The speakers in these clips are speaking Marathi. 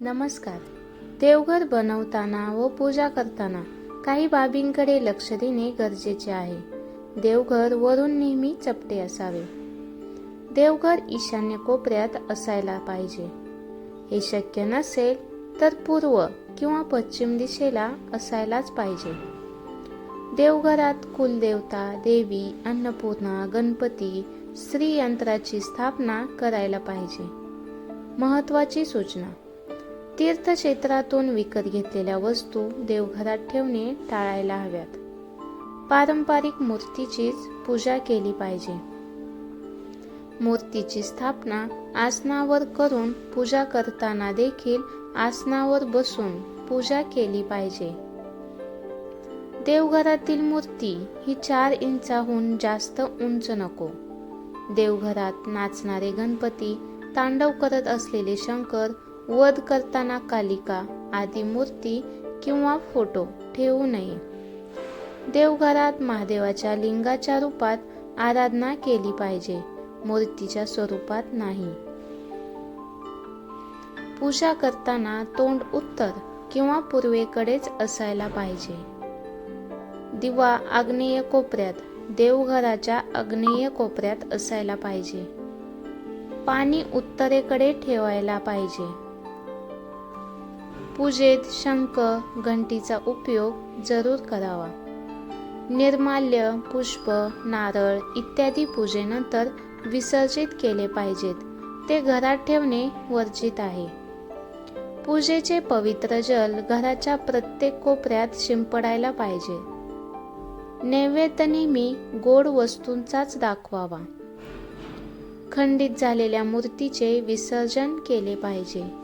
नमस्कार. देवघर बनवताना व पूजा करताना काही बाबींकडे लक्ष देणे गरजेचे आहे. देवघर वरून नेहमी चपटे असावे. देवघर ईशान्य कोपऱ्यात असायला पाहिजे. हे शक्य नसेल तर पूर्व किंवा पश्चिम दिशेला असायलाच पाहिजे. देवघरात कुलदेवता देवी अन्नपूर्णा गणपती स्त्री यंत्राची स्थापना करायला पाहिजे. महत्वाची सूचना. तीर्थक्षेत्रातून विकत घेतलेल्या वस्तू देवघरात ठेवणे टाळायला हव्यात. पारंपरिक मूर्तीचीच पूजा केली पाहिजे. मूर्तीची स्थापना आसनावर करून पूजा करताना देखील आसनावर बसून पूजा केली पाहिजे. देवघरातील मूर्ती ही चार इंचाहून जास्त उंच नको. देवघरात नाचणारे गणपती तांडव करत असलेले शंकर वध करताना कालिका आदी मूर्ती किंवा फोटो ठेवू नये. देवघरात महादेवाच्या लिंगाच्या रूपात आराधना केली पाहिजे मूर्तीच्या स्वरूपात नाही. पूजा करताना तोंड उत्तर किंवा पूर्वेकडेच असायला पाहिजे. दिवा आग्नेय कोपऱ्यात देवघराच्या आग्नेय कोपऱ्यात असायला पाहिजे. पाणी उत्तरेकडे ठेवायला पाहिजे. पूजेत शंख घंटीचा उपयोग जरूर करावा. निर्माल्य पुष्प नारळ इत्यादी पूजेनंतर विसर्जित केले पाहिजेत. ते घरात ठेवणे वर्जित आहे. पूजेचे पवित्र जल घराच्या प्रत्येक कोपऱ्यात शिंपडायला पाहिजे. नैवेद्य नेहमी गोड वस्तूंचाच दाखवावा. खंडित झालेल्या मूर्तीचे विसर्जन केले पाहिजे.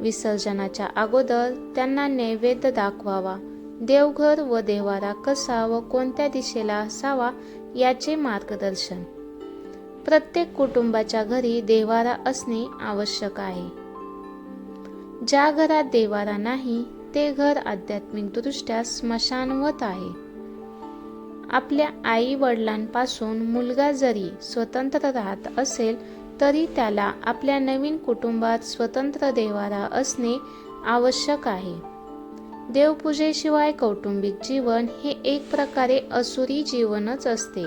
विसर्जनाच्या अगोदर त्यांना नैवेद्य दाखवावा. देवघर व देवारा कसा व कोणत्या दिशेला असावा याचे मार्गदर्शन. प्रत्येक कुटुंबाच्या घरी देवारा असणे आवश्यक आहे. ज्या घरात देवारा नाही ते घर आध्यात्मिकदृष्ट्या स्मशानवत आहे. आपल्या आई वडिलांपासून मुलगा जरी स्वतंत्र राहत असेल तरी त्याला आपल्या नवीन कुटुंबात स्वतंत्र देवारा असणे आवश्यक आहे. देवपूजेशिवाय कौटुंबिक जीवन हे एक प्रकारे असुरी जीवनच असते.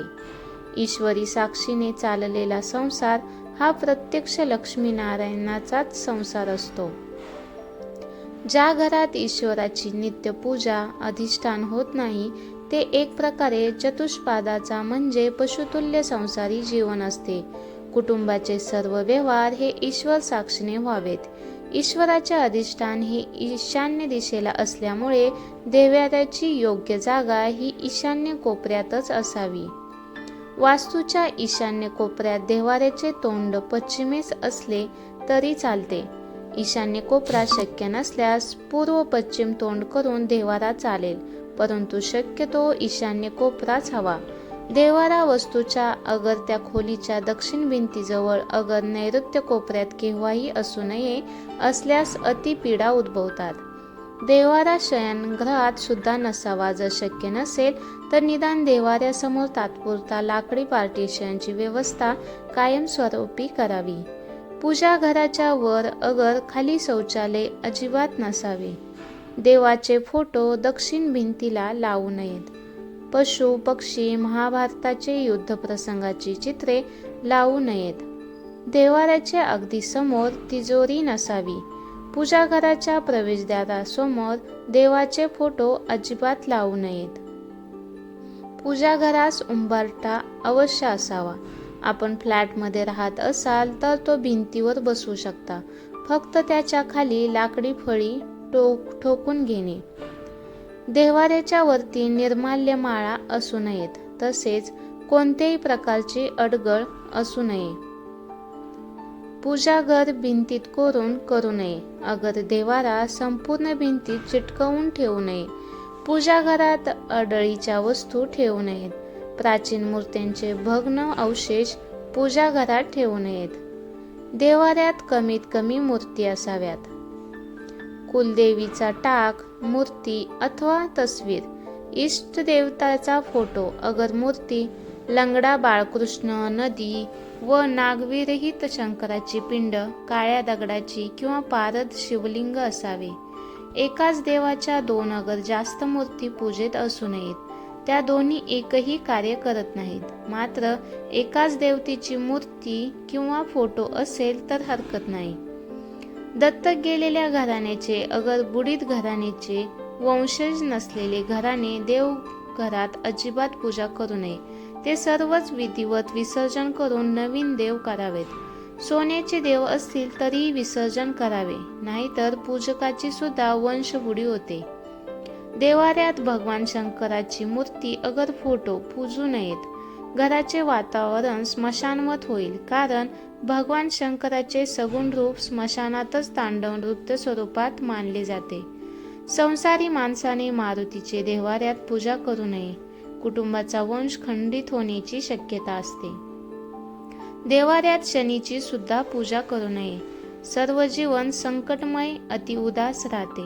ईश्वरी साक्षीने चाललेला संसार हा प्रत्यक्ष लक्ष्मीनारायणाचाच संसार असतो. ज्या घरात ईश्वराची नित्य पूजा अधिष्ठान होत नाही ते एक प्रकारे चतुष्पादाचा म्हणजे पशुतुल्य संसारी जीवन असते. कुटुंबाचे सर्व व्यवहार हे ईश्वर साक्षीने व्हावेत. ईश्वराचे अधिष्ठान हे ईशान्य दिशेला असल्यामुळे देव्याची योग्य जागा ही ईशान्य कोपऱ्यातच असावी. वास्तूच्या ईशान्य कोपऱ्यात देवाऱ्याचे तोंड पश्चिमेस असले तरी चालते. ईशान्य कोपरा शक्य नसल्यास पूर्व पश्चिम तोंड करून देवारा चालेल परंतु शक्यतो ईशान्य कोपराच हवा. देवारा वस्तूच्या अगर त्या खोलीच्या दक्षिण भिंतीजवळ अगर नैऋत्य कोपऱ्यात केव्हाही असू नये असल्यास अतिपीडा उद्भवतात. देवारा शयनगृहात सुद्धा नसावा जर शक्य नसेल तर निदान देवाऱ्यासमोर तात्पुरता लाकडी पार्टिशनची व्यवस्था कायमस्वरूपी करावी. पूजा घराच्या वर अगर खाली शौचालय अजिबात नसावे. देवाचे फोटो दक्षिण भिंतीला लावू नयेत. पशु पक्षी महाभारताचे युद्ध प्रसंगाची चित्रे लावू नयेत. देवाऱ्याच्या अगदी समोर तिजोरी नसावी. पूजाघराच्या प्रवेशद्वारासमोर देवाचे फोटो अजिबात लावू नयेत. पूजाघरास उंबरठा अवश्य असावा. आपण फ्लॅटमध्ये राहत असाल तर तो भिंतीवर बसू शकता. फक्त त्याच्याखाली लाकडी फळी टोक ठोकून घेणे. देवाऱ्याच्या वरती निर्माल्य माळा असू नयेत तसेच कोणत्याही प्रकारची अडगळ असू नये. पूजा घर भिंतीत कोरून करू नये. अगर देवारा संपूर्ण भिंतीत चिटकवून ठेवू नये. पूजा घरात अडळीच्या वस्तू ठेवू नयेत. प्राचीन मूर्त्यांचे भग्न अवशेष पूजा घरात ठेवू नयेत. देवाऱ्यात कमीत कमी मूर्ती असाव्यात. कुलदेवीचा टाक मूर्ती अथवा तस्वीर. इष्ट देवताचा फोटो अगर मूर्ती लंगडा बाळकृष्ण नदी व नागविरहित शंकराची पिंड काळ्या दगडाची किंवा पारद शिवलिंग असावे. एकाच देवाच्या दोन अगर जास्त मूर्ती पूजेत असू नयेत त्या दोन्ही एकही कार्य करत नाहीत. मात्र एकाच देवतेची मूर्ती किंवा फोटो असेल तर हरकत नाही. दत्तक गेलेल्या घराण्याचे अगर बुडीत घराण्याचे वंशज नसलेले घराणे देव घरात अजिबात पूजा करू नये. ते सर्वच विधिवत विसर्जन करून नवीन देव करावेत. सोन्याचे देव असतील तरीही विसर्जन करावे नाहीतर पूजकाची सुद्धा वंशबुडी होते. देवाऱ्यात भगवान शंकराची मूर्ती अगर फोटो पूजू नयेत घराचे वातावरण स्मशानवत होईल कारण भगवान शंकराचे सगुण रूप स्मशानातच तांडव नृत्य स्वरूपात मानले जाते. संसारी माणसाने मारुतीचे देवाऱ्यात पूजा करू नये. कुटुंबाचा वंश खंडित होण्याची शक्यता असते. देवाऱ्यात शनीची सुद्धा पूजा करू नये. सर्व जीवन संकटमय अतिउदास राहते.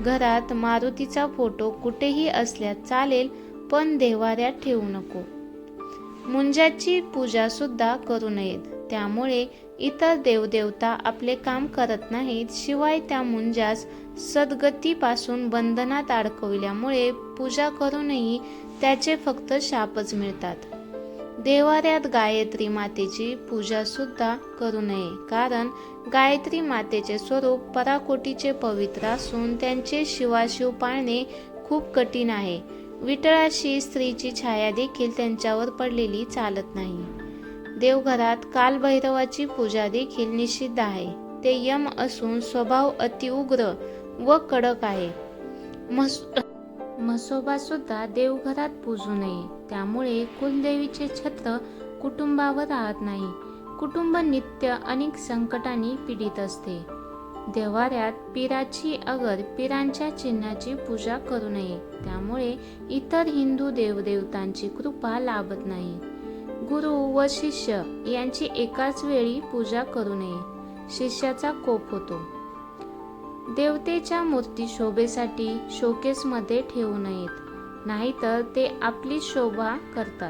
घरात मारुतीचा फोटो कुठेही असल्यास चालेल पण देवाऱ्यात ठेवू नको. मुंजाची पूजा सुद्धा करू नयेत. त्यामुळे इतर देवदेवता आपले काम करत नाहीत शिवाय त्या मुंजास सद्गतीपासून बंधनात अडकविल्यामुळे पूजा करूनही त्याचे फक्त शापच मिळतात. देवाऱ्यात गायत्री मातेची पूजा सुद्धा करू नये कारण गायत्री मातेचे स्वरूप पराकोटीचे पवित्र असून त्यांचे शिवाशिव पाळणे खूप कठीण आहे. विठळाशी स्त्रीची छाया देखील त्यांच्यावर पडलेली चालत नाही. देवघरात कालभैरवाची पूजा देखील निषिद्ध आहे. ते यम असून स्वभाव अतिउग्र व कडक आहे. मस म्हसोबा सुद्धा देवघरात पूजू नये. त्यामुळे कुलदेवीचे छत्र कुटुंबावर राहत नाही. कुटुंब नित्य अनेक संकटांनी पीडित असते. देवाऱ्यात पिराची अगर पिरांच्या चिन्हाची पूजा करू नये. त्यामुळे इतर हिंदू देवदेवतांची कृपा लाभत नाही. गुरु व शिष्य यांची एकाच वेळी पूजा करू नये. शिष्याचा कोप होतो. देवतेच्या मूर्ती शोभेसाठी शोकेसमध्ये ठेवू नयेत. नाहीतर ते आपली शोभा करतात.